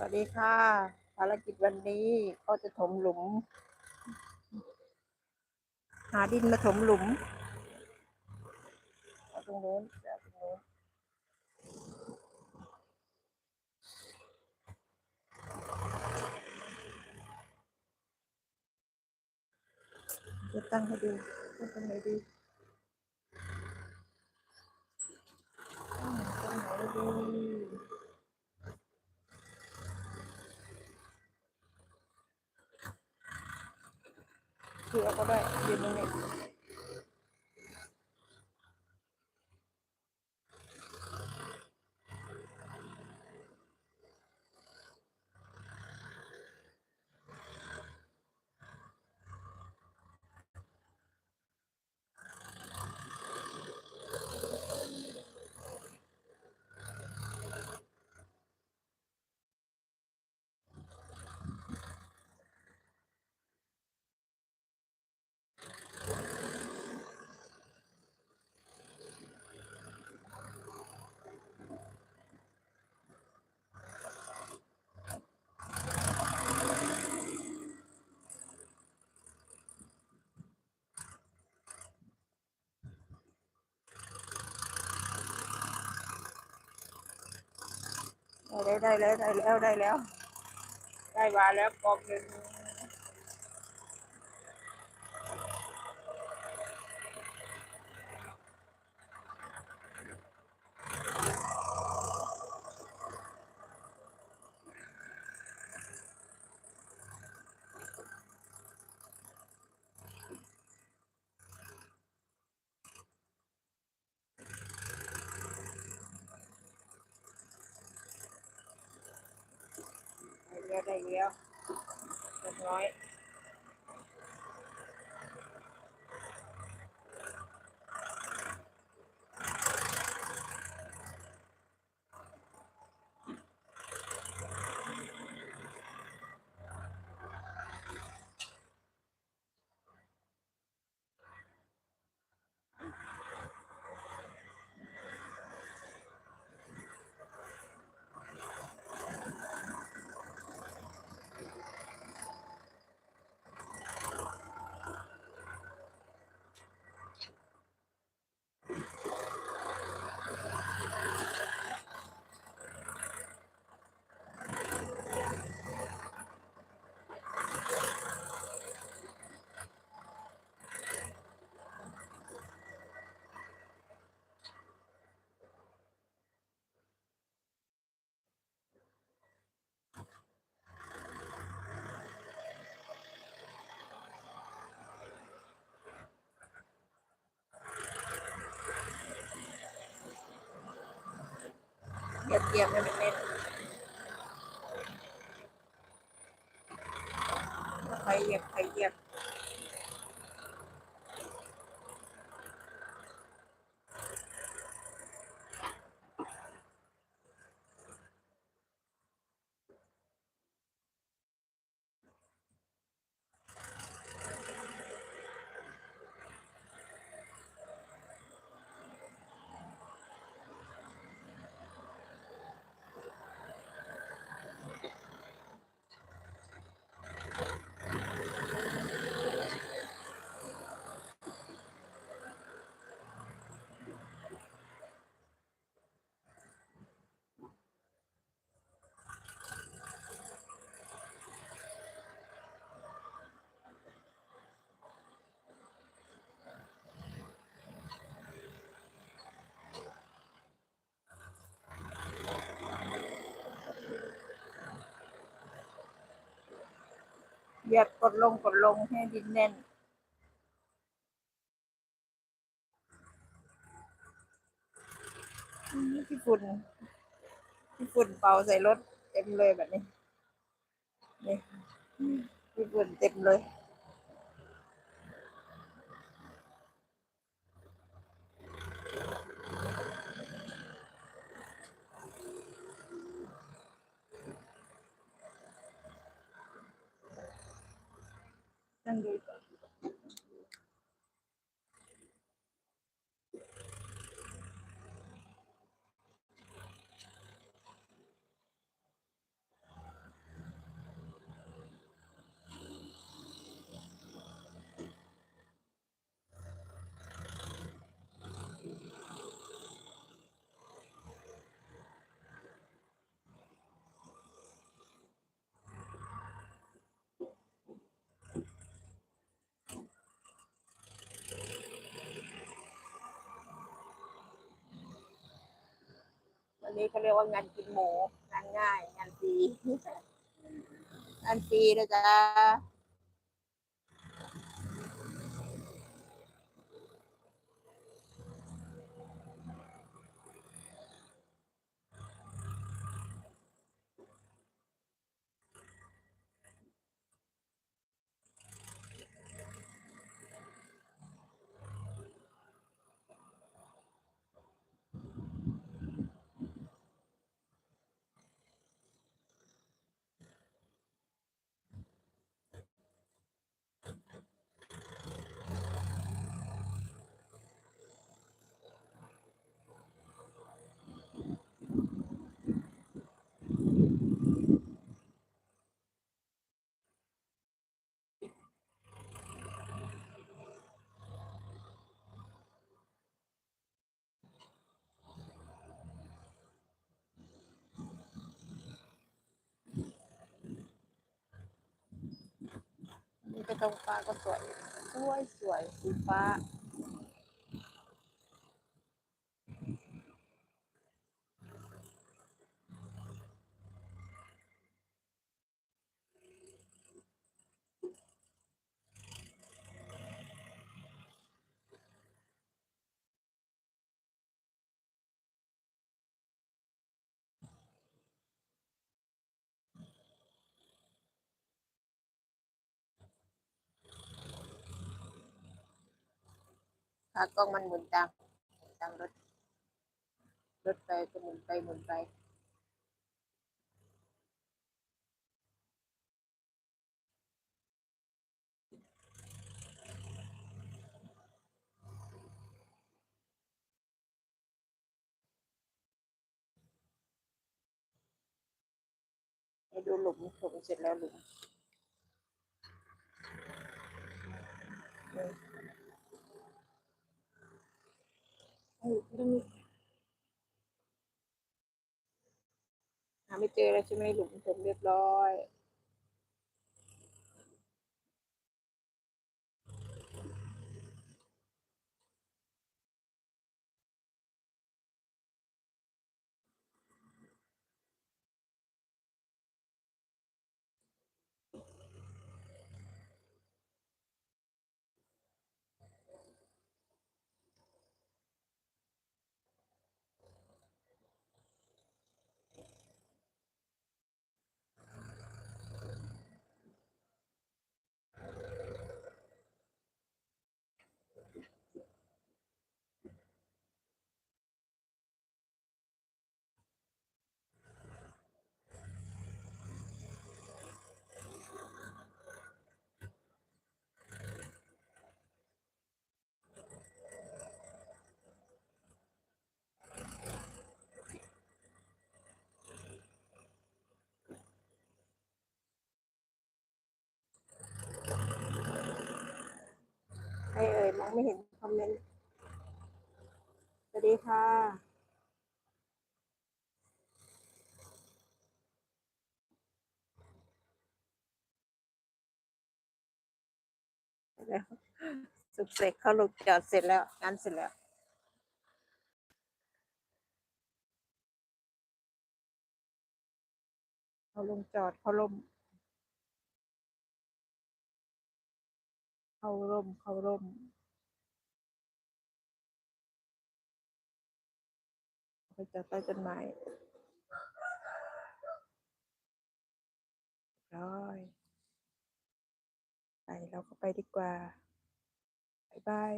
สวัสดีค่ะ ภารกิจวันนี้ก็จะถมหลุม หาดินมาถมหลุมเอาตรงนู้นเอาตรงนู้นจะตั้งให้ดูตั้งตรงไหนดีตั้งตรงไหนดี เกลือก็ได้ยืนตรงนี้ ได้แล้วได้แล้วได้แล้ว ได้มาแล้วกองหนึ่ง ได้แล้วได้แล้วเล็กน้อย เหยียบเหยียบให้มันเน้น เหยียบกดลงกดลงให้ดินแน่นนี่พี่ฝุ่นพี่ฝุ่นเป่าใส่รถเต็มเลยแบบนี้ นี่พี่ฝุ่นเต็มเลย นั่งดู อนอันนี้เขาเรียกว่างานกินหมูงานง่าย งานฟรีงานฟรีนะจ๊ะ นี่ก็ท้องฟ้าก็สวย สวยสวยสีฟ้าากล้องมันหมุนตามตามรถ รถไปก็หมุนไปหมุนไปให้ดูหลุมถมเสร็จแล้วหลุมนี่เอ้ยเรื่องนี้ หาไม่เจอแล้วใช่ไหมหลุมผมเรียบร้อย ยมองไม่เห็นคอมเมนต์ สวัสดีค่ะ สุกเสร็จเขาลงจอดเสร็จแล้วงานเสร็จแล้วเขาลงจอดเขาล่มเขาร่มเขาร่ม ไปจอดใต้ต้นไม้ร้อย ไปเราก็ไปดีกว่าบายบาย